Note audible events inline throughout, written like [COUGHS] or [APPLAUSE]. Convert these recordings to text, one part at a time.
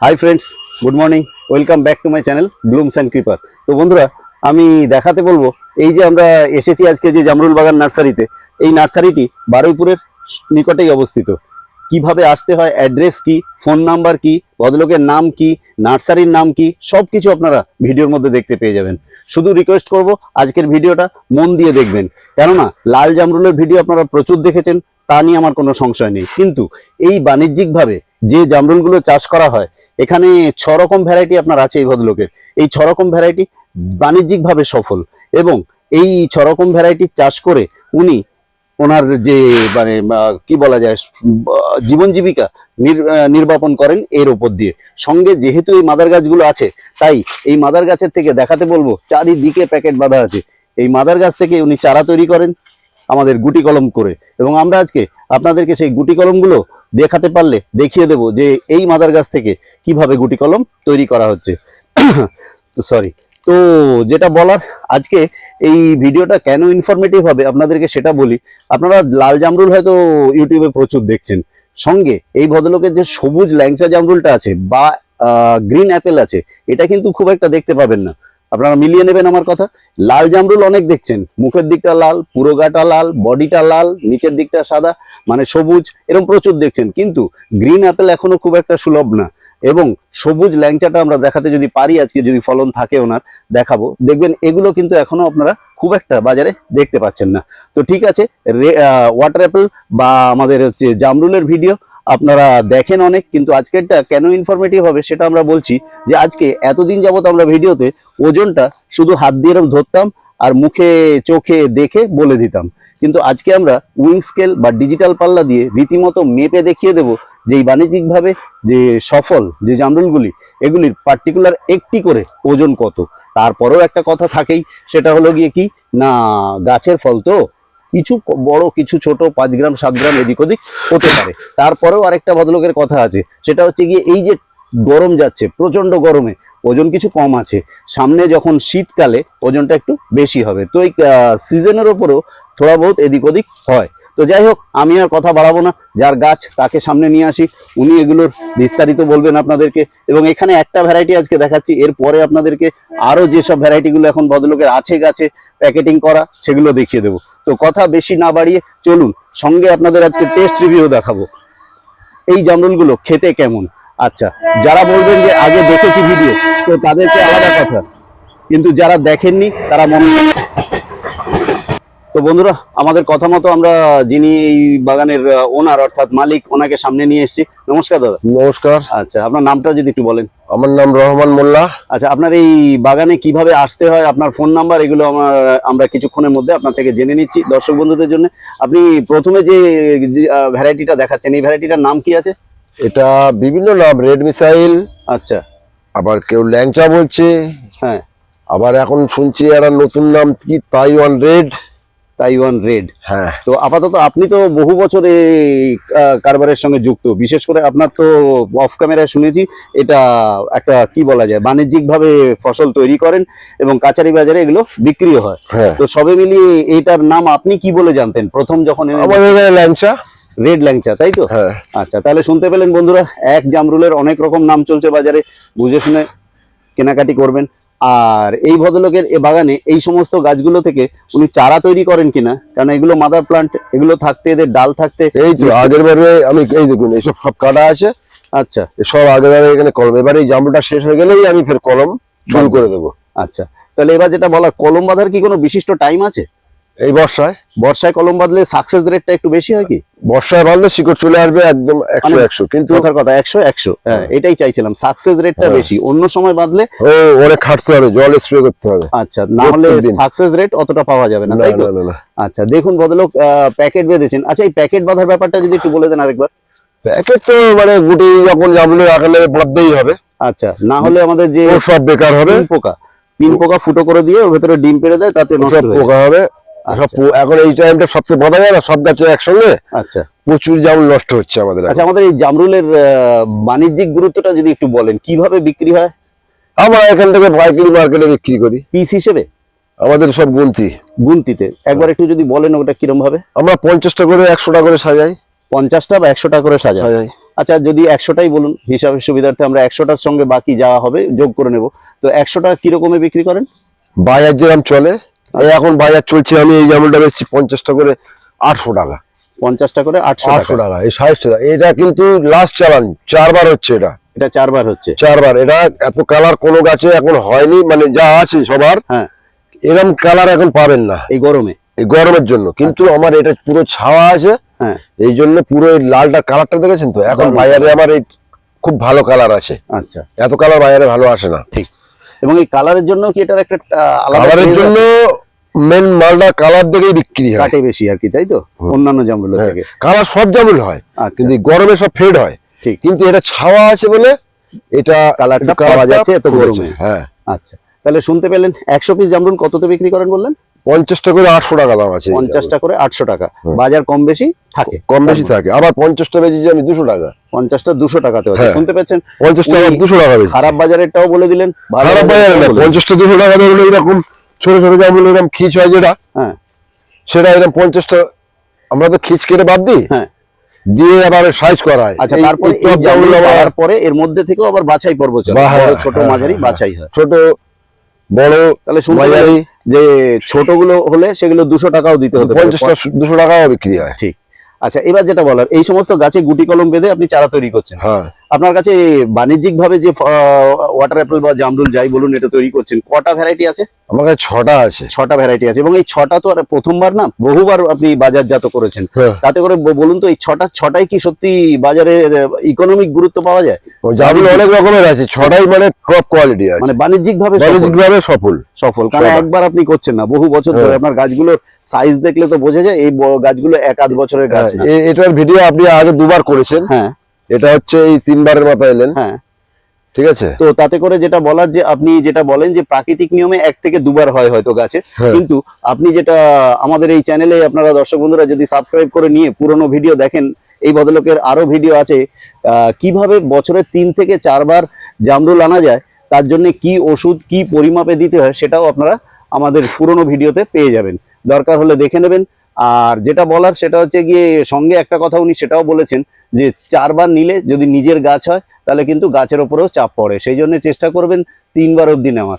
Hi friends good morning welcome back to my channel Blooms and Creeper তো বন্ধুরা, আমি দেখাতে বলব, এই যে আমরা এসেছি আজকে যে জামরুল বাগান নার্সারিতে, এই নার্সারিটি বারুইপুরের নিকটেই অবস্থিত। কীভাবে আসতে হয় অ্যাড্রেস কি ফোন নাম্বার কি ভদ্রলোকের নাম কি, নার্সারির নাম কি সব কিছু আপনারা ভিডিওর মধ্যে দেখতে পেয়ে যাবেন। শুধু রিকোয়েস্ট করব, আজকের ভিডিওটা মন দিয়ে দেখবেন। কেননা, লাল জামরুলের ভিডিও আপনারা প্রচুর দেখেছেন, তা নিয়ে আমার কোনো সংশয় নেই। কিন্তু, এই বাণিজ্যিকভাবে যে জামরুলগুলো চাষ করা হয়, এখানে ছ রকম ভ্যারাইটি আপনার আছে এই ভদ্রলোকের। এই ছ রকম ভ্যারাইটি বাণিজ্যিকভাবে সফল এবং এই ছ রকম ভ্যারাইটি চাষ করে উনি ওনার যে মানে কি বলা যায় জীবন জীবিকা নির্বাপন করেন এর উপর দিয়ে। সঙ্গে যেহেতু এই মাদার গাছগুলো আছে, তাই এই মাদার গাছের থেকে দেখাতে বলব, চারিদিকে প্যাকেট বাঁধা আছে। এই মাদার গাছ থেকে উনি চারা তৈরি করেন আমাদের গুটি কলম করে। এবং আমরা আজকে আপনাদেরকে সেই গুটি কলমগুলো দেখাতে পারলে দেখিয়ে দেব যে এই মাদার গাছ থেকে কীভাবে গুটি কলম তৈরি করা হচ্ছে। [COUGHS] তো সরি তো যেটা বলার, আজকে এই ভিডিওটা কেন ইনফরমেটিভ হবে আপনাদেরকে সেটা বলি। আপনারা লাল জামরুল হয়তো ইউটিউবে প্রচুর দেখছেন। সঙ্গে এই ভদ্রলোকের যে সবুজ ল্যাংচা জামরুলটা আছে বা গ্রিন অ্যাপেল আছে, এটা কিন্তু খুব একটা দেখতে পাবেন না। আপনারা মিলিয়ে নেবেন আমার কথা। লাল জামরুল অনেক দেখছেন। মুখের দিকটা লাল, পুরো গাটা লাল, বডিটা লাল, নিচের দিকটা সাদা মানে সবুজ, এরকম প্রচুর দেখছেন। কিন্তু গ্রিন অ্যাপেল এখনও খুব একটা সুলভ না। এবং সবুজ ল্যাংচাটা আমরা দেখাতে যদি পারি, আজকে যদি ফলন থাকে ওনার, দেখাবো। দেখবেন এগুলো কিন্তু এখনও আপনারা খুব একটা বাজারে দেখতে পাচ্ছেন না। তো ঠিক আছে ওয়াটার অ্যাপেল বা আমাদের হচ্ছে জামরুলের ভিডিও আপনারা দেখেন অনেক, কিন্তু আজকেরটা কেন ইনফরমেটিভ হবে সেটা আমরা বলছি যে আজকে এতদিন যাবত আমরা ভিডিওতে ওজনটা শুধু হাত দিয়ে এরকম ধরতাম আর মুখে, চোখে দেখে বলে দিতাম। কিন্তু আজকে আমরা উইং স্কেল বা ডিজিটাল পাল্লা দিয়ে রীতিমতো মেপে দেখিয়ে দেব যে এই বাণিজ্যিকভাবে যে সফল যে জামরুলগুলি, এগুলির পার্টিকুলার একটি করে ওজন কত। তারপরেও একটা কথা থাকেই, সেটা হলো গিয়ে কি? না, গাছের ফল তো? কিছু বড়, কিছু ছোট, পাঁচ গ্রাম, সাত গ্রাম এদিক ওদিক হতে পারে। তারপরেও আরেকটা ভদ্রলোকের কথা আছে, সেটা হচ্ছে গিয়ে এই যে গরম যাচ্ছে প্রচণ্ড গরমে, ওজন কিছু কম আছে। সামনে যখন শীতকালে ওজনটা একটু বেশি হবে। তো এই সিজনের ওপরেও থোড়া বহুত এদিক ওদিক হয়। তো যাই হোক, আমি আর কথা বাড়াবো না। যার গাছ তাকে সামনে নিয়ে আসি। উনি এগুলোর বিস্তারিত বলবেন আপনাদেরকে। এবং এখানে একটা ভ্যারাইটি আজকে দেখাচ্ছি। এরপরে আপনাদেরকে আরও যেসব ভ্যারাইটিগুলো এখন ভদ্রলোকের আছে গাছে প্যাকেটিং করা, সেগুলো দেখিয়ে দেবো। তো কথা বেশি না বাড়িয়ে চলুন, সঙ্গে আপনাদের আজকে টেস্ট রিভিউ দেখাবো। এই জামরুলগুলো খেতে কেমন? আচ্ছা যারা বলবেন যে আগে দেখেছি ভিডিও তো তাদেরকে আলাদা কথা। কিন্তু যারা দেখেননি, তারা মনে তো বন্ধুরা আমাদের কথা মতো আমরা যিনি এই বাগানের ওনার অর্থাৎ মালিক ওনাকে সামনে নিয়ে এসেছি। নমস্কার দাদা। নমস্কার। আচ্ছা আপনার নামটা যদি একটু বলেন। আমার নাম রহমান মোল্লা। আচ্ছা আপনার এই বাগানে কীভাবে আসতে হয় আপনার ফোন নাম্বার এগুলো আমার আমরা কিছুক্ষণের মধ্যে আপনার থেকে জেনে নিচ্ছি দর্শক বন্ধুদের জন্য। আপনি প্রথমে যে ভ্যারাইটিটা দেখাচ্ছেন এই ভ্যারাইটিটার নাম কি আছে? এটা বিভিন্ন নাম রেড মিসাইল আচ্ছা। আবার কেউ ল্যাংচা বলছে। হ্যাঁ। আবার এখন শুনছি একটা নতুন নাম কি তাইওয়ান রেড তাইওয়ান রেড। হ্যাঁ। তো আপাতত আপনি তো বহু বছর এই কারবারের সঙ্গে যুক্ত। বিশেষ করে আপনার তো অফ ক্যামেরায় শুনেছি এটা একটা কি বলা যায় বাণিজ্যিকভাবে ফসল তৈরি করেন এবং কাচারি বাজারে এগুলো বিক্রি হয়। হ্যাঁ। তো সবে মিলিয়ে এটার নাম আপনি কি বলে জানতেন? প্রথম যখন ল্যাংচা। রেড ল্যাংচা তাই তো? হ্যাঁ। আচ্ছা তাহলে শুনতে পেলেন বন্ধুরা এক জামরুলের অনেক রকম নাম চলছে বাজারে। বুঝে শুনে কেনাকাটি করবেন। আর এই ভদ্রলোকের এ বাগানে এই সমস্ত গাছগুলো থেকে উনি চারা তৈরি করেন কিনা? কারণ এগুলো মাদার প্লান্ট এগুলো থাকতে এদের ডাল থাকতে এই তো আগের বারে আমি এই দেখুন এইসব সব কাটা আছে। আচ্ছা। সব আগের বারে এখানে কলম এবারে এই জামটা শেষ হয়ে গেলেই আমি ফের কলম শুরু করে দেবো। আচ্ছা। তাহলে এবার যেটা বলা কলম বাঁধার কি কোনো বিশিষ্ট টাইম আছে? এই বর্ষায়? বর্ষায় কলম বাঁধলে সাকসেস রেটটা একটু বেশি হয় কি? বর্ষায় বাঁধলে শিকড় চলে আসবে একদম একশো একশো কিন্তু কথার কথা একশো একশো। হ্যাঁ এটাই চাইছিলাম সাকসেস রেটটা হ্যাঁ। বেশি। অন্য সময় বাঁধলে ও অনেক খাটতে হবে জল স্প্রে করতে হবে। আচ্ছা না হলে সাকসেস রেট অতটা পাওয়া যাবে না তাই তো? আচ্ছা দেখুন ভদ্রলোক প্যাকেট বেঁধেছেন। আচ্ছা এই প্যাকেট বাঁধার ব্যাপারটা যদি একটু বলে দেন আরেকবার। প্যাকেট তো মানে গুটি যখন জামরুলের আকারে বাঁধতেই হবে। আচ্ছা না হলে আমাদের যে সব বেকার হবে। পোকা পিন পোকা ফুটো করে দিয়ে ওর ভেতরে ডিম পেড়ে দেয় তাতে হয়ে। পোকা হবে। এখন এই টাইমটা সবচেয়ে বাঁধা যায় না সব গাছে একসঙ্গে আচ্ছা। প্রচুর জামরুল নষ্ট হচ্ছে আমাদের আচ্ছা আমাদের এই জামরুলের বাণিজ্যিক গুরুত্বটা যদি একটু বলেন কীভাবে বিক্রি হয়? আমরা এখান থেকে পাইকারি মার্কেটে বিক্রি করি। পিস হিসেবে? আমাদের সব গুনতি। গুনতিতে। একবার একটু যদি বলেন ওটা কিরম ভাবে আমরা পঞ্চাশটা করে একশোটা করে সাজাই। পঞ্চাশটা বা একশোটা করে সাজা সাজাই। আচ্ছা যদি একশোটাই বলুন হিসাবের সুবিধার্থে আমরা একশোটার সঙ্গে বাকি যা হবে যোগ করে নেব। তো একশোটা কিরকমে বিক্রি করেন? বাজার যেরকম চলে এখন বাজার চলছে আমি এই জামরুলটা বেচছি পঞ্চাশটা করে আটশো টাকা। পঞ্চাশটা করে আটশো আটশো টাকা এই সাইজটা এটা কিন্তু লাস্ট চালান চারবার হচ্ছে এটা। এটা চারবার হচ্ছে। চারবার এটা এত কালার কোনো গাছে এখন হয়নি মানে যা আছে সবার হ্যাঁ। এরকম কালার এখন পাবেন না। এই গরমে। এই গরমের জন্য কিন্তু আমার এটা পুরো ছাওয়া আছে হ্যাঁ। এই জন্য পুরো এই লালটা কালারটা দেখেছেন তো? এখন বাজারে আমার এই খুব ভালো কালার আছে। আচ্ছা। এত কালার বাজারে ভালো আসে না। ঠিক। এবং এই কালারের জন্য কি এটার একটা আলাদা কালারের জন্য মেন মালটা কালার দেখেই বিক্রি হয়। কাটে বেশি আর কি তাই তো? অন্যান্য হ্যাঁ, থেকে। কালার সব জামুল হয় আচ্ছা। কিন্তু গরমে সব ফেড হয়। ঠিক। কিন্তু এটা ছাওয়া আছে বলে এটা কালারটা পাওয়া যাচ্ছে এত গরমে। হ্যাঁ। আচ্ছা। তাহলে শুনতে পেলেন একশো পিস জামরুল কততে বিক্রি করেন বললেন? পঞ্চাশটা করে আটশো টাকা দাম আছে পঞ্চাশটা করে আটশো টাকা। বাজার কম বেশি থাকে। কম বেশি থাকে। আবার পঞ্চাশটা বেচেছি আমি দুশো টাকা। পঞ্চাশটা দুশো টাকাতে হ্যাঁ। শুনতে পাচ্ছেন পঞ্চাশটা উনি আবার দুশো টাকা খারাপ বাজারেরটাও বলে দিলেন খারাপ বাজারে। পঞ্চাশটা দুশো টাকা ধরুন এরকম ছোট ছোট জামরুল এরকম খিচ হয় যেটা হ্যাঁ। সেটা এরকম পঞ্চাশটা আমরা তো খিচ কেটে বাদ দিই হ্যাঁ। দিয়ে আবার সাইজ করা হয়। আচ্ছা তারপরে এই জামরুল পরে এর মধ্যে থেকেও আবার বাছাই পর্ব চলে। হ্যাঁ, ছোট হ্যাঁ, মাঝারি হ্যাঁ, বাছাই হয়। ছোট বড় তাহলে মাঝারি। যে ছোটগুলো হলে সেগুলো দুশো টাকাও দিতে হতে পঞ্চাশটা দুশো টাকাও বিক্রি হয়। ঠিক। আচ্ছা এবার যেটা বলার এই সমস্ত গাছে গুটি কলম বেঁধে আপনি চারা তৈরি করছেন। হ্যাঁ। আপনার কাছে বাণিজ্যিক ভাবে যে ওয়াটার অ্যাপেল বা জামরুল যাই বলুন এটা তৈরি করছেন কটা ভ্যারাইটি আছে? আমার কাছে ছটা আছে। ছটা ভ্যারাইটি আছে। এবং এই ছটা তো আর প্রথমবার না বহুবার আপনি বাজারজাত করেছেন। হ্যাঁ। তাতে করে বলুন তো এই ছটা ছটাই কি সত্যি বাজারের ইকোনমিক গুরুত্ব পাওয়া যায়? জামরুল অনেক রকমের আছে ছটাই মানে টপ কোয়ালিটি আছে। মানে বাণিজ্যিক ভাবে বাণিজ্যিক ভাবে সফল। সফল। কারণ একবার আপনি করছেন না বহু বছর ধরে হ্যাঁ। আপনার গাছগুলোর সাইজ দেখলে তো বোঝা যায় এই গাছগুলো এক আধ বছরের গাছ হ্যাঁ, এটার ভিডিও আপনি আগে দুবার করেছেন। হ্যাঁ। এটা হচ্ছে এই তিনবারের মাথায় এলেন হ্যাঁ। ঠিক আছে? তো তাতে করে যেটা বলার যে আপনি যেটা বলেন যে প্রাকৃতিক নিয়মে এক থেকে দুবার হয় হয়তো গাছে। হ্যাঁ। কিন্তু আপনি যেটা আমাদের এই চ্যানেলে আপনারা দর্শক বন্ধুরা যদি সাবস্ক্রাইব করে নিয়ে পুরনো ভিডিও দেখেন এই ভদ্রলোকের আরও ভিডিও আছে আহ, কীভাবে বছরে তিন থেকে চারবার জামরুল আনা যায় তার জন্য কি ওষুধ কি পরিমাপে দিতে হয় সেটাও আপনারা আমাদের পুরনো ভিডিওতে পেয়ে যাবেন। দরকার হলে দেখে নেবেন। আর যেটা বলার সেটা হচ্ছে গিয়ে সঙ্গে একটা কথা উনি সেটাও বলেছেন যে চারবার নিলে যদি নিজের গাছ হয় তাহলে কিন্তু গাছের ওপরেও চাপ পড়ে। সেই জন্য চেষ্টা করবেন তিনবার অবধি নেওয়ার।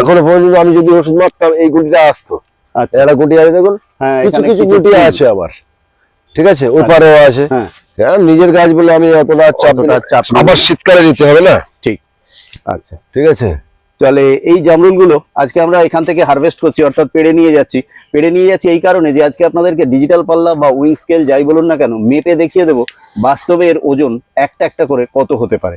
এখনও পর্যন্ত আমি যদি ওষুধ মারতাম এই গুটিটা আসতো। আচ্ছা। একটা গুটি আছে দেখুন? হ্যাঁ কিছু কিছু গুটি আছে আবার। ঠিক আছে? ওপারেও আছে। হ্যাঁ। হ্যাঁ, নিজের গাছ বলে আমি অতটা চাপ। চাপ আবার শীতকালে নিতে হবে না? ঠিক। আচ্ছা। ঠিক আছে? তাহলে এই জামরুলগুলো আজকে আমরা এখান থেকে হারভেস্ট করছি অর্থাৎ পেড়ে নিয়ে যাচ্ছি। পেড়ে নিয়ে যাচ্ছি এই কারণে যে আজকে আপনাদেরকে ডিজিটাল পাল্লা বা উইং স্কেল যাই বলুন না কেন মেপে দেখিয়ে দেবো বাস্তবে এর ওজন একটা একটা করে কত হতে পারে।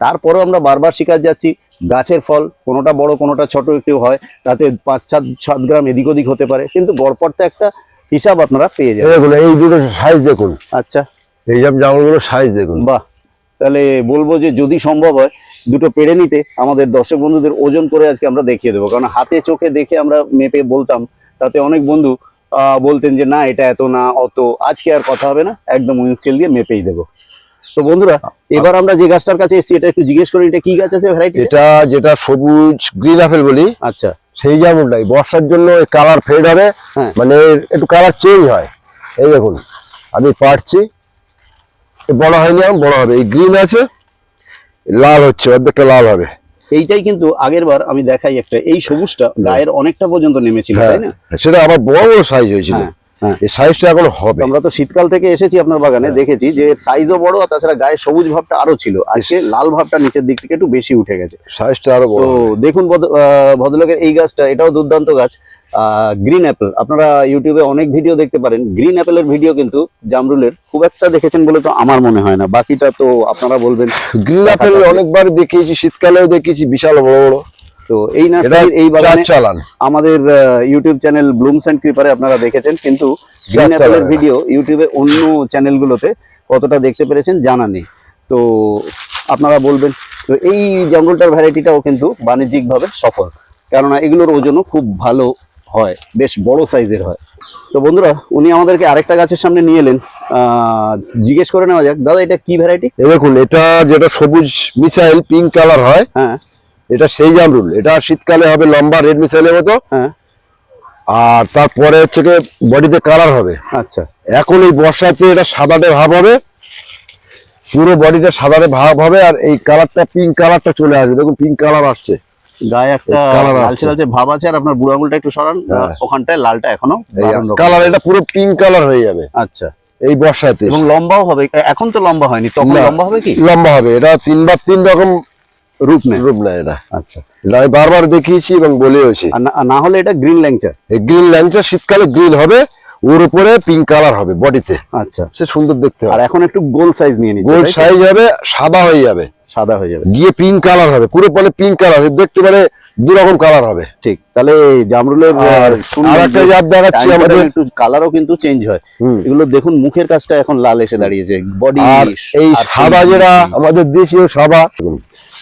তারপরেও আমরা বারবার শিকার যাচ্ছি গাছের ফল কোনোটা বড় কোনোটা ছোট একটু হয় তাতে পাঁচ সাত সাত গ্রাম এদিক ওদিক হতে পারে কিন্তু গড়পড়তে একটা হিসাব আপনারা পেয়ে যাবেন। দেখুন এই দুটো সাইজ দেখুন। আচ্ছা। এই সব জামাগুলোর সাইজ দেখুন। বাহ তাহলে বলব যে যদি সম্ভব হয় দুটো পেড়ে নিতে আমাদের দর্শক বন্ধুদের ওজন করে আজকে আমরা দেখিয়ে দেবো। কারণ হাতে চোখে দেখে আমরা মেপে বলতাম তাতে অনেক বন্ধু বলতেন যে না এটা এত না অত। আজকে আর কথা হবে না একদম উইন স্কেল দিয়ে মেপেই দেবো। তো বন্ধুরা এবার আমরা যে গাছটার কাছে এসেছি এটা একটু জিজ্ঞেস করি এটা কি গাছ আছে ভ্যারাইটি এটা যেটা সবুজ গ্রিন আপেল বলি আচ্ছা। সেই জামুনটাই বর্ষার জন্য কালার ফেড হবে হ্যাঁ। মানে একটু কালার চেঞ্জ হয়। এই দেখুন আমি পারছি বড় হয়নি বড় হবে। এই গ্রিন আছে লাল হচ্ছে অর্ধেকটা লাল হবে। এইটাই কিন্তু আগের বার আমি দেখাই একটা এই সবুজটা গায়ের অনেকটা পর্যন্ত নেমেছিল হ্যাঁ তাই না? সেটা আবার বড় বড় সাইজ হয়েছিল। হ্যাঁ। এই সাইজটা এখন হবে। আমরা তো শীতকাল থেকে এসেছি আপনার বাগানে হ্যাঁ। দেখেছি যে সাইজও বড় আর তাছাড়া গায়ে সবুজ ভাবটা আরও ছিল। আজকে লাল ভাবটা নিচের দিক থেকে একটু বেশি উঠে গেছে। সাইজটা আরও তো দেখুন ভদ্র- ভদ্রলোকের এই গাছটা এটাও দুর্দান্ত গাছ। গ্রিন অ্যাপেল আপনারা ইউটিউবে অনেক ভিডিও দেখতে পারেন। গ্রিন অ্যাপেলের ভিডিও কিন্তু জামরুলের খুব একটা দেখেছেন বলে তো আমার মনে হয় না। বাকিটা তো আপনারা বলবেন। গ্রিন আপেল অনেকবার দেখিয়েছি শীতকালেও দেখিয়েছি বিশাল বড় বড়। তো এই নার্সারির এই বাগানে চালান। আমাদের ইউটিউব চ্যানেল ব্লুমস অ্যান্ড ক্রিপারে আপনারা দেখেছেন কিন্তু গ্রিন অ্যাপেলের। ভিডিও ইউটিউবে অন্য চ্যানেলগুলোতে কতটা দেখতে পেরেছেন জানা নেই। তো আপনারা বলবেন তো এই জঙ্গলটার ভ্যারাইটিটাও কিন্তু বাণিজ্যিকভাবে সফল কেননা এগুলোর ওজনও খুব ভালো হয় বেশ বড় সাইজের হয়। তো বন্ধুরা উনি আমাদেরকে আরেকটা গাছের সামনে নিয়ে এলেন। আহ, জিজ্ঞেস করে নেওয়া যাক দাদা এটা কি ভ্যারাইটি দেখুন এটা যেটা সবুজ মিসাইল পিঙ্ক কালার হয় হ্যাঁ। এটা সেই জামরুল এটা শীতকালে হবে লম্বা রেড মিসাইলের মতো। হ্যাঁ। আর তারপরে হচ্ছে কি বডিতে কালার হবে। আচ্ছা। এখন এই বর্ষাতে এটা সাদাটে ভাব হবে। পুরো বডিটা সাদারে ভাব হবে আর এই কালারটা পিঙ্ক কালারটা চলে আসবে। দেখুন পিঙ্ক কালার আসছে। গায়ে একটা। লালচে লালচে ভাব আছে আর আপনার বুড়ো আঙুলটা একটু সরান। হ্যাঁ। ওখানটায় লালটা এখনও কালার এটা পুরো পিঙ্ক কালার হয়ে যাবে। আচ্ছা। এই বর্ষাতে। এবং লম্বাও হবে। এখন তো লম্বা হয়নি। তখন লম্বা হবে কি? লম্বা হবে। এটা তিনবার তিন রকম রূপ নেই রূপ নেয় এটা। আচ্ছা। এটা আমি বারবার দেখিয়েছি এবং বলেওছি। আর না- হলে এটা গ্রিন ল্যাংচা এই গ্রিন ল্যাংচা শীতকালে গ্রিন হবে ওর উপরে পিঙ্ক কালার হবে বডিতে আচ্ছা। সে সুন্দর দেখতে আর এখন একটু গোল সাইজ নিয়ে নিচ্ছে গোল সাইজ হবে সাদা হয়ে যাবে। সাদা হয়ে যাবে। গিয়ে পিঙ্ক কালার হবে পুরো বলে পিঙ্ক কালার দেখতে মানে দু রকম কালার হবে। ঠিক। তাহলে জামরুলের জাত দেখাচ্ছি আমাদের একটু কালারও কিন্তু চেঞ্জ হয়। এগুলো দেখুন মুখের কাজটা এখন লাল এসে দাঁড়িয়েছে। বডি আর এই সাদা যেটা আমাদের দেশীয় সাদা।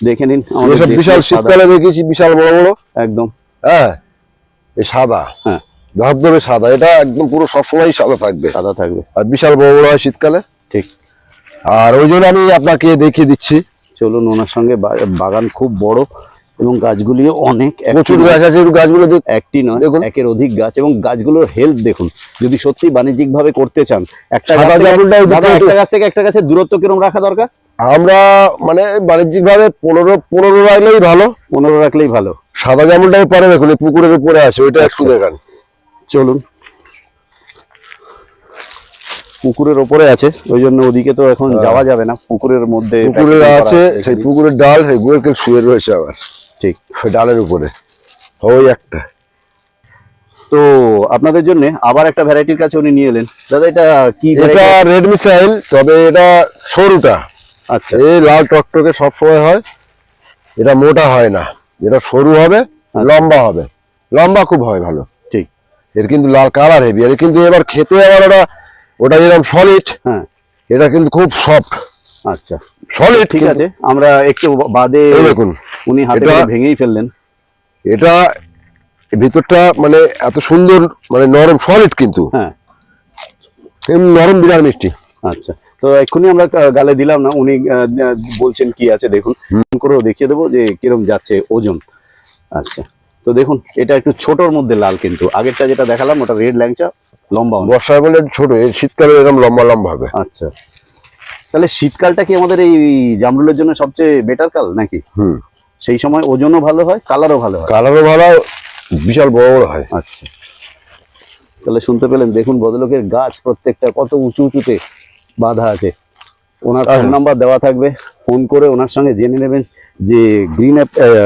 দেখে নিন আমাদের বিশাল শীতকালে দেখেছি বিশাল বড় বড়। একদম। হ্যাঁ এই সাদা। হ্যাঁ। ধবধবে সাদা। এটা একদম পুরো সবসময় সাদা থাকবে। সাদা থাকবে। আর বিশাল বড় বড় হয় শীতকালে। ঠিক। আর ওই জন্য আমি আপনাকে দেখিয়ে দিচ্ছি। চলুন ওনার সঙ্গে বাগান খুব বড়। এবং গাছগুলিও অনেক প্রচুর গাছ আছে গাছগুলো একটি নয় দেখুন। একের অধিক গাছ এবং গাছগুলোর হেলথ দেখুন। যদি সত্যি বাণিজ্যিক ভাবে করতে চান একটা গাছ থেকে- একটা গাছের দূরত্ব কীরকম রাখা দরকার? আমরা মানে বাণিজ্যিক ভাবে পনেরো পনেরো রাখলেই ভালো। পনেরো রাখলেই ভালো। সাদা জামুনটাই পরে দেখুন পুকুরের উপরে আছে ওইটা একটু আচ্ছা। দেখান। চলুন। পুকুরের ওপরে আছে ওই জন্য ওদিকে তো এখন যাওয়া যাবে না পুকুরের মধ্যে হ্যাঁ। পুকুরের আছে সেই পুকুরের ডাল সেই গোয়েল শুয়ে রয়েছে আবার। ঠিক ওই ডালের উপরে। ওই একটা। তো আপনাদের জন্য আবার একটা ভ্যারাইটির কাছে উনি নিয়ে এলেন। দাদা এটা কি এটা? রেড মিসাইল তবে এটা সরুটা। আচ্ছা। এই লাল টকটকে সবসময় হয়। এটা মোটা হয় না। এটা সরু হবে লম্বা হবে। লম্বা খুব হয় ভালো। ঠিক। এর কিন্তু লাল কালার হেভি এর কিন্তু এবার খেতে আবার ওটা ওটা যেরকম সলিড হ্যাঁ। এটা কিন্তু খুব সফট আচ্ছা। সলিড ঠিক আছে আমরা একটু বাদে দেখুন। উনি হাতে ভেঙেই ফেললেন। এটা ভিতরটা মানে এত সুন্দর মানে নরম সলিড কিন্তু। হ্যাঁ। নরম বিরাট মিষ্টি। আচ্ছা তো এক্ষুনি আমরা গালে দিলাম না উনি বলছেন কি আছে দেখুন। করেও দেখিয়ে দেবো যে কিরম যাচ্ছে ওজন। আচ্ছা তো দেখুন এটা একটু ছোটর মধ্যে লাল কিন্তু। আগেরটা যেটা দেখালাম ওটা রেড ল্যাংচা লম্বা। বর্ষায় বলে ছোট শীতকালে এরকম লম্বা লম্বা হবে। আচ্ছা তাহলে শীতকালটা কি আমাদের এই জামরুলের জন্য সবচেয়ে বেটার কাল নাকি? হুম। সেই সময় ওজনও ভালো হয় কালারও ভালো হয়। কালারও ভালো বিশাল বড় বড় হয়। আচ্ছা। তাহলে শুনতে পেলেন দেখুন ভদ্রলোকের গাছ প্রত্যেকটা কত উঁচু উঁচুতে বাঁধা আছে। ওনার ফোন। নাম্বার দেওয়া থাকবে ফোন করে ওনার সঙ্গে জেনে নেবেন যে গ্রিন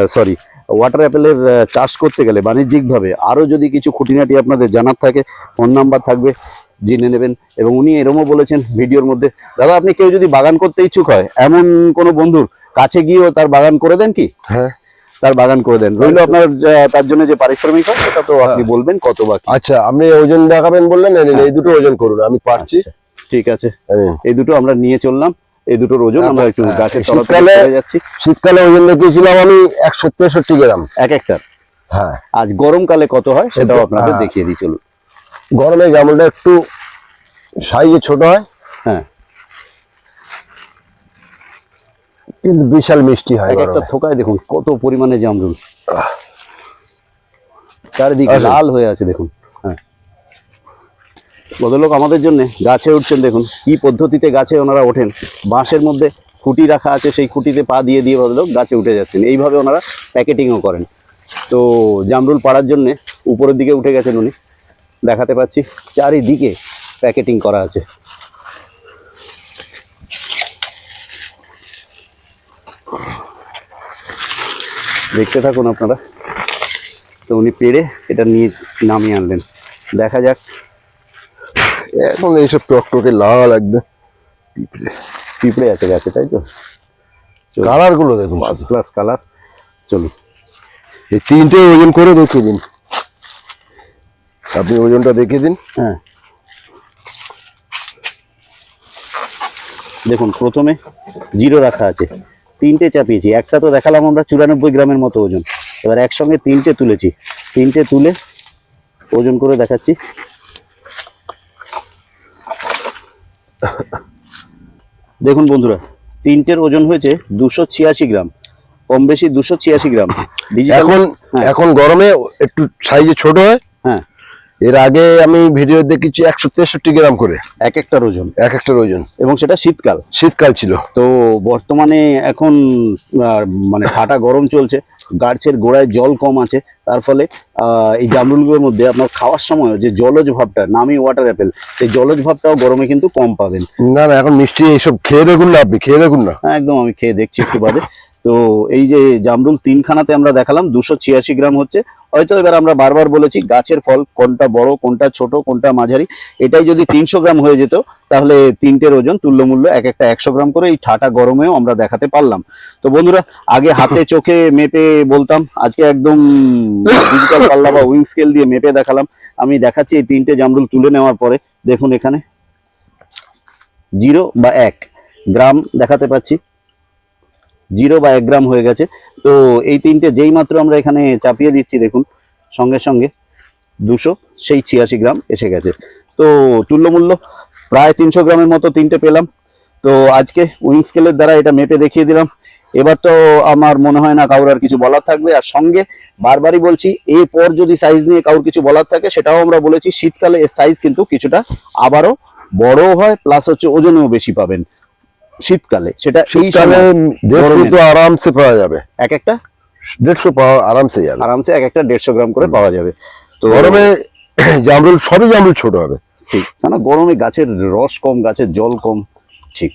সরি ওয়াটার অ্যাপেলের চাষ করতে গেলে বাণিজ্যিকভাবে আরও যদি কিছু খুঁটিনাটি আপনাদের জানার থাকে ফোন নাম্বার থাকবে জেনে নেবেন। এবং উনি এরমও বলেছেন ভিডিওর মধ্যে দাদা আপনি কেউ যদি বাগান করতে ইচ্ছুক হয় এমন কোনো বন্ধুর কাছে গিয়েও তার বাগান করে দেন কি? হ্যাঁ। তার বাগান করে দেন। রইল আপনার তার জন্য যে পারিশ্রমিক হয় সেটা তো আপনি বলবেন কত বাকি আচ্ছা আপনি ওজন দেখাবেন বললেন এই দুটো ওজন করুন আমি পারছি। আচ্ছা, ঠিক আছে। এই দুটো আমরা নিয়ে চললাম এই দুটোর ওজন আমরা একটু হ্যাঁ, গাছের শীতকালে- যাচ্ছি। শীতকালে ওজন দেখিয়েছিলাম আমি একশো তেষট্টি গ্রাম। এক একটা হ্যাঁ। আজ গরমকালে কত হয় সেটাও হ্যাঁ। আপনাদের দেখিয়ে দিই চলুন। গরমে জামুনটা একটু সাইজে ছোট হয়। হ্যাঁ। কিন্তু বিশাল মিষ্টি হয় একটা। থোকায় দেখুন কত পরিমাণে জামরুল চারিদিকে। লাল হয়ে আছে দেখুন হ্যাঁ। ভদ্রলোক আমাদের জন্য গাছে উঠছেন দেখুন কি পদ্ধতিতে গাছে ওনারা ওঠেন। বাঁশের মধ্যে খুঁটি রাখা আছে সেই খুঁটিতে পা দিয়ে দিয়ে ভদ্রলোক গাছে উঠে যাচ্ছেন। এইভাবে ওনারা প্যাকেটিংও করেন। তো জামরুল পাড়ার জন্য উপরের দিকে উঠে গেছেন উনি। দেখাতে পাচ্ছি চারিদিকে প্যাকেটিং করা আছে। দেখতে থাকুন আপনারা। তো উনি পেরে এটা নিয়ে নামিয়ে আনলেন। দেখা যাক। এখন এইসব টকটকে লাল একদম পিঁপড়ে। পিঁপড়ে আছে গাছে তাই তো? কালারগুলো দেখুন। ফার্স্ট ক্লাস কালার চলুন। এই তিনটে ওজন করে দেখিয়ে দিন। আপনি ওজনটা দেখিয়ে দিন। হ্যাঁ। দেখুন প্রথমে জিরো রাখা আছে। তিনটে চাপিয়েছি। একটা তো দেখালাম আমরা চুরানব্বই গ্রামের মতো ওজন। এবার একসঙ্গে তিনটে তুলেছি। তিনটে তুলে ওজন করে দেখাচ্ছি। দেখুন বন্ধুরা তিনটের ওজন হয়েছে দুশো ছিয়াশি গ্রাম। কম বেশি দুশো ছিয়াশি গ্রাম। এখন হ্যাঁ। এখন গরমে একটু সাইজে ছোট হয়। হ্যাঁ। এর আগে আমি ভিডিও দেখেছি একশো তেষট্টি গ্রাম করে। এক একটার ওজন। এক একটার ওজন। এবং সেটা শীতকাল। শীতকাল ছিল। তো বর্তমানে এখন মানে ঠাটা গরম চলছে গাছের গোড়ায় জল কম আছে তার ফলে আহ, এই জামরুলগুলোর মধ্যে আপনার খাওয়ার সময় যে জলজ ভাবটা নামি ওয়াটার অ্যাপেল সেই জলজ ভাবটাও গরমে কিন্তু কম পাবেন। না না এখন মিষ্টি এইসব খেয়ে দেখুন না আপনি খেয়ে দেখুন না। একদম আমি খেয়ে দেখছি একটু বাদে। তো এই যে জামরুল তিনখানাতে আমরা দেখালাম, দুশো ছিয়াশি গ্রাম হচ্ছে। হয়তো এবার আমরা বারবার বলেছি, গাছের ফল কোনটা বড়, কোনটা ছোট, কোনটা মাঝারি। এটাই যদি তিনশো গ্রাম হয়ে যেত, তাহলে তিনটের ওজন তুল্যমূল্য এক একটা একশো গ্রাম করে এই ঠাটা গরমেও আমরা দেখাতে পারলাম। তো বন্ধুরা, আগে হাতে চোখে মেপে বলতাম, আজকে একদম ডিজিটাল পাল্লা বা উইং স্কেল দিয়ে মেপে দেখালাম। আমি দেখাচ্ছি এই তিনটে জামরুল তুলে নেওয়ার পরে, দেখুন এখানে। জিরো বা এক গ্রাম দেখাতে পাচ্ছি। জিরো বা এক গ্রাম হয়ে গেছে। তো এই তিনটে যেই মাত্র আমরা এখানে চাপিয়ে দিচ্ছি, দেখুন, সঙ্গে সঙ্গে দুশো, সেই ছিয়াশি গ্রাম এসে গেছে। তো তুল্যমূল্য প্রায় তিনশো গ্রামের মতো তিনটে পেলাম। তো আজকে উইং স্কেলের দ্বারা এটা মেপে দেখিয়ে দিলাম। এবার তো আমার মনে হয় না কারোর আর কিছু বলার থাকবে। আর সঙ্গে বারবারই বলছি এরপর যদি সাইজ নিয়ে কারোর কিছু বলার থাকে, সেটাও আমরা বলেছি, শীতকালে এর সাইজ কিন্তু কিছুটা আবারও বড় হয় প্লাস হচ্ছে ওজনেও বেশি পাবেন। শীতকালে সেটা শীতকালে দেড়শো তো আরামসে পাওয়া যাবে। এক একটা দেড়শো পাওয়া আরামসে যাবে। আরামসে এক একটা দেড়শো গ্রাম করে পাওয়া যাবে। তো গরমে [COUGHS] জামরুল সবই জামরুল ছোট হবে। ঠিক। কেন গরমে গাছের রস কম গাছের জল কম ঠিক।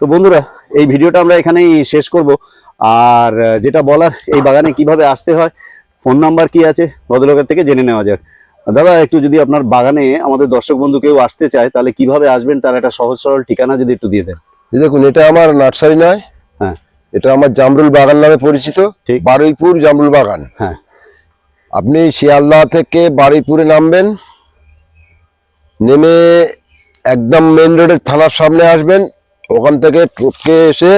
তো বন্ধুরা এই ভিডিওটা আমরা এখানেই শেষ করব। আর যেটা বলার এই বাগানে কীভাবে আসতে হয় ফোন নাম্বার কি আছে ভদ্রলোকের থেকে জেনে নেওয়া যাক। দাদা একটু যদি আপনার বাগানে আমাদের দর্শক বন্ধু কেউ আসতে চায় তাহলে কীভাবে আসবেন তার একটা সহজ সরল ঠিকানা যদি একটু দিয়ে দেন। এই দেখুন এটা আমার নার্সারি নয়। হ্যাঁ। এটা আমার জামরুল বাগান নামে পরিচিত। ঠিক। বারুইপুর জামরুল বাগান। হ্যাঁ। আপনি শিয়ালদা থেকে বারুইপুরে নামবেন নেমে একদম মেন রোডের থানার সামনে আসবেন। ওখান থেকে ট্রুপকে এসে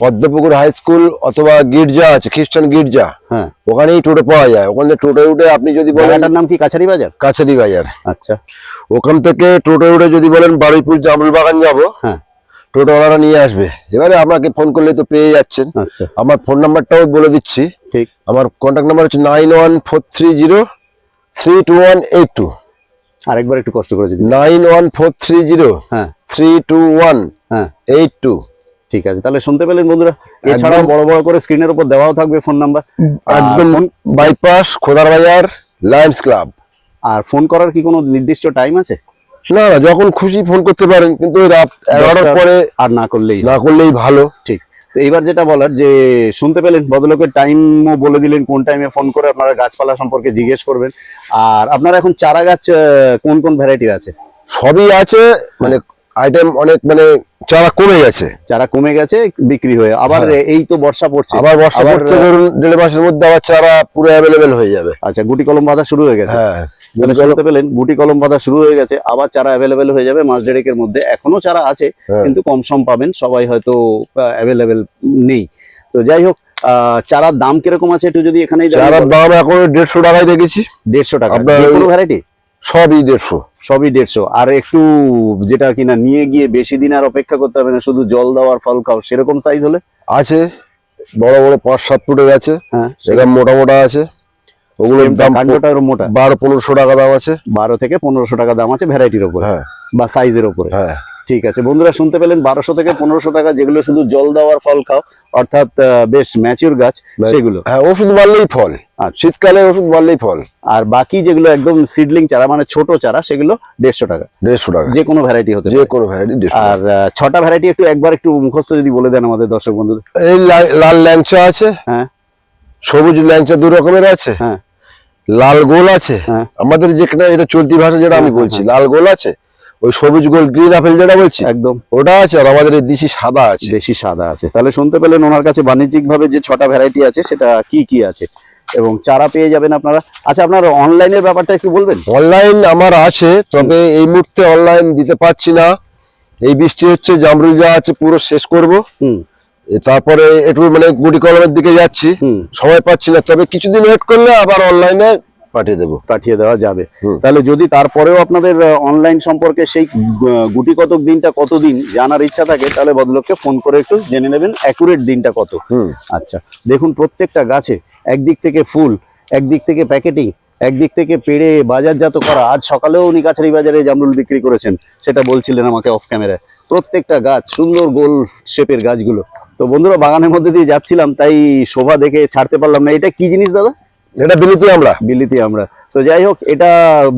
পদ্মপুকুর হাই স্কুল অথবা গির্জা আছে খ্রিস্টান গির্জা হ্যাঁ। ওখানেই টোটো পাওয়া যায়। ওখানে টোটো উঠে আপনি যদি বলেন নাম কি? কাছারি বাজার? কাছারি বাজার। আচ্ছা। ওখান থেকে টোটো উঠে যদি বলেন বারুইপুর জামরুল বাগান যাব হ্যাঁ। টোটোওয়ালারা নিয়ে আসবে। এবারে আপনাকে ফোন করলে তো পেয়ে যাচ্ছেন। আচ্ছা। আমার ফোন নাম্বারটাও বলে দিচ্ছি। ঠিক। আমার কন্ট্যাক্ট নাম্বার হচ্ছে nine one four three zero three two one eight two আরেকবার একটু কষ্ট করে যদি nine one four three zero হ্যাঁ। থ্রি টু ওয়ান হ্যাঁ এইট টু ঠিক আছে তাহলে শুনতে পেলেন বন্ধুরা। এছাড়াও বড় বড় করে স্ক্রিনের উপর দেওয়াও থাকবে ফোন নাম্বার একদম। বাইপাস খোদার বাজার লায়ন্স ক্লাব আর ফোন করার কি কোনো নির্দিষ্ট টাইম আছে? না না যখন খুশি ফোন করতে পারেন কিন্তু রাত এগারোটার পরে আর না করলেই না করলেই ভালো। ঠিক। তো এইবার যেটা বলার যে শুনতে পেলেন ভদ্রলোকের টাইমও বলে দিলেন কোন টাইমে ফোন করে আপনারা গাছপালা সম্পর্কে জিজ্ঞেস করবেন। আর আপনারা এখন চারা গাছ কোন কোন ভ্যারাইটির আছে? সবই আছে মানে আইটেম অনেক মানে চারা কমে গেছে। চারা কমে গেছে বিক্রি হয়ে আবার হ্যাঁ। এই তো বর্ষা পড়ছে। আবার বর্ষা পড়ছে ধরুন দেড় মাসের মধ্যে আবার চারা পুরো অ্যাভেলেবেল হয়ে যাবে। আচ্ছা গুটি কলম বাঁধা শুরু হয়ে গেছে। হ্যাঁ। তাহলে শুনতে পেলেন গুটি কলম বাঁধা শুরু হয়ে গেছে আবার চারা অ্যাভেলেবেল হয়ে যাবে মাস দেড়েকের মধ্যে। এখনও চারা আছে হ্যাঁ। কিন্তু কম সম পাবেন সবাই হয়তো অ্যাভেলেবেল নেই। তো যাই হোক চারার দাম কীরকম আছে একটু যদি এখানেই চারার দাম এখন দেড়শো টাকায় দেখেছি। দেড়শো টাকা। কোনো ভ্যারাইটি সবই দেড়শো। সবই দেড়শো। আর একটু যেটা কিনা নিয়ে গিয়ে বেশি দিন আর অপেক্ষা করতে হবে না শুধু জল দেওয়ার ফল খাও সেরকম সাইজ হলে? আছে বড় বড় পাঁচ সাত ফুটের আছে হ্যাঁ এরকম মোটা মোটা আছে। ওগুলোর দাম মোটা। বারো পনেরোশো টাকা দাম আছে। বারো থেকে পনেরোশো টাকা দাম আছে ভ্যারাইটির ওপরে। হ্যাঁ। বা সাইজের ওপরে। হ্যাঁ। ঠিক আছে বন্ধুরা শুনতে পেলেন বারোশো থেকে পনেরোশো টাকা যেগুলো শুধু জল দেওয়ার ফল খাও অর্থাৎ বেশ ম্যাচিউর গাছ সেগুলো। হ্যাঁ ওষুধ মারলেই ফল। আচ্ছা। শীতকালে ওষুধ মারলেই ফল। আর বাকি যেগুলো একদম সিডলিং চারা মানে ছোট চারা সেগুলো দেড়শো টাকা। দেড়শো টাকা। যে কোনো ভ্যারাইটি হতে যে কোনো ভ্যারাইটি আর ছটা ভ্যারাইটি একটু একবার একটু মুখস্থ যদি বলে দেন আমাদের দর্শক বন্ধুদের। এই লাল ল্যাংচা আছে। হ্যাঁ। সবুজ ল্যাংচা দু রকমের আছে হ্যাঁ। লাল গোল আছে হ্যাঁ। আমাদের যেখানে এটা চলতি ভাষা যেটা আমি হ্যাঁ, বলছি লাল গোল আছে ওই সবুজ গোল গ্রিন আপেল যেটা বলছি একদম। ওটা আছে আর আমাদের এই দেশি সাদা আছে। দেশি সাদা আছে। তাহলে শুনতে পেলেন ওনার কাছে বাণিজ্যিক ভাবে যে ছটা ভ্যারাইটি আছে সেটা কি কি আছে? এবং চারা পেয়ে যাবেন আপনারা। আচ্ছা আপনার অনলাইনের ব্যাপারটা একটু বলবেন? অনলাইন আমার আছে তবে এই মুহূর্তে অনলাইন দিতে পারছি না। এই বৃষ্টি হচ্ছে জামরুল যা আছে পুরো শেষ করব। হুম। তারপরে একটু মানে গুটি কলমের দিকে যাচ্ছি। সময় পাচ্ছি না তবে কিছুদিন ওয়েট করলে আবার অনলাইনে পাঠিয়ে দেবো। পাঠিয়ে দেওয়া যাবে। তাহলে যদি তারপরেও আপনাদের অনলাইন সম্পর্কে সেই গুটি কতক দিনটা কতদিন জানার ইচ্ছা থাকে তাহলে ভদ্রলোককে ফোন করে একটু জেনে নেবেন অ্যাকুরেট দিনটা কত। আচ্ছা দেখুন প্রত্যেকটা গাছে একদিক থেকে ফুল একদিক থেকে প্যাকেটিং একদিক থেকে পেড়ে বাজারজাত করা। আজ সকালেও উনি কাছারি বাজারে জামরুল বিক্রি করেছেন সেটা বলছিলেন আমাকে অফ ক্যামেরায় প্রত্যেকটা গাছ সুন্দর গোল শেপের গাছগুলো। তো বন্ধুরা বাগানের মধ্যে দিয়ে যাচ্ছিলাম তাই শোভা দেখে ছাড়তে পারলাম না। এটা কি জিনিস দাদা? এটা বিলিতি আমরা। বিলিতি আমরা। তো যাই হোক এটা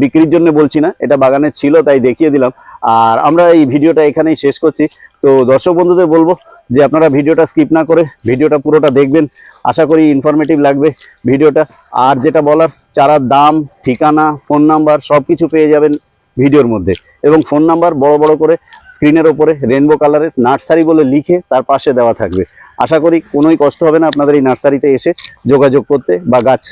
বিক্রির জন্য বলছি না এটা বাগানে ছিল তাই দেখিয়ে দিলাম। আর আমরা এই ভিডিওটা এখানেই শেষ করছি। তো দর্শক বন্ধুদের বলব যে আপনারা ভিডিওটা স্কিপ না করে ভিডিওটা পুরোটা দেখবেন। আশা করি ইনফরমেটিভ লাগবে ভিডিওটা। আর যেটা বলার চারার দাম ঠিকানা ফোন নাম্বার সব কিছু পেয়ে যাবেন ভিডিওর মধ্যে। এবং ফোন নাম্বার বড় বড় করে স্ক্রিনের ওপরে রেনবো কালারের নার্সারি বলে লিখে তার পাশে দেওয়া থাকবে। আশা করি কোনোই কষ্ট হবে না আপনাদের এই নার্সারিতে এসে যোগাযোগ করতে বা গাছ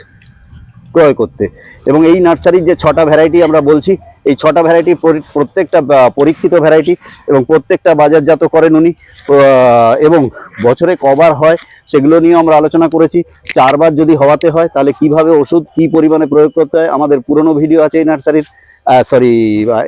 ক্রয় করতে। এবং এই নার্সারির যে ছটা ভ্যারাইটি আমরা বলছি এই ছটা ভ্যারাইটি প্রত্যেকটা পরীক্ষিত ভ্যারাইটি এবং প্রত্যেকটা বাজারজাত করেন উনি। এবং বছরে কবার হয় সেগুলো নিয়েও আমরা আলোচনা করেছি। চারবার যদি হওয়াতে হয় তাহলে কীভাবে ওষুধ, কি পরিমাণে প্রয়োগ করতে হয়? আমাদের পুরনো ভিডিও আছে এই নার্সারির সরি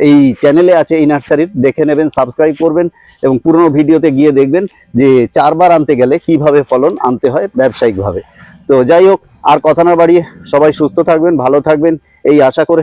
এই চ্যানেলে আছে এই নার্সারির দেখে নেবেন সাবস্ক্রাইব করবেন এবং পুরনো ভিডিওতে গিয়ে দেখবেন যে চারবার আনতে গেলে কীভাবে ফলন আনতে হয় ব্যবসায়িকভাবে। তো যাই হোক, আর কথা না বাড়িয়ে সবাই সুস্থ থাকবেন, ভালো থাকবেন, এই আশা করে